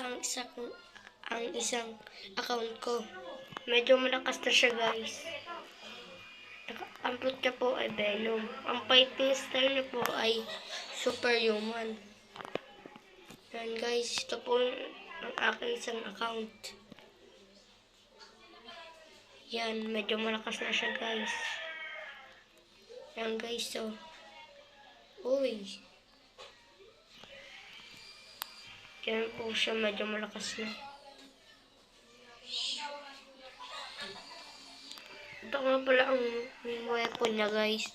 pala ang isa kong, ang isang account ko. Medyo malakas na siya guys. Ang plot niya po ay Venom. Ang fighting style niya po ay Superhuman. Yan guys, ito po ang aking isang account. Yan, medyo malakas na siya guys. Yan guys, so. Uy. Yan po siya, medyo malakas na. Ito nga pala ang weapon niya guys.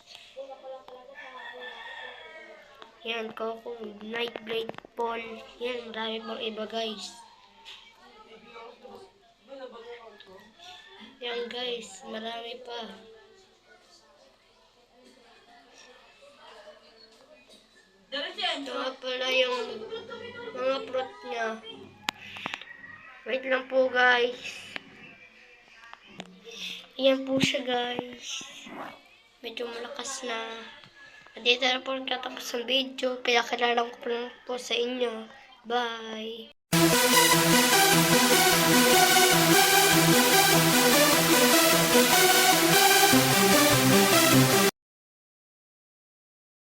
Yan, Coco, Nightblade, Paul. Yan, marami pang iba guys. Yan guys, marami pa. Ito nga pala yung fruit niya. Wait lang po guys. Yan po siya guys. Medyo malakas na. Dito na po nagtatapos ang video. Pinakilala ko po po sa inyo. Bye!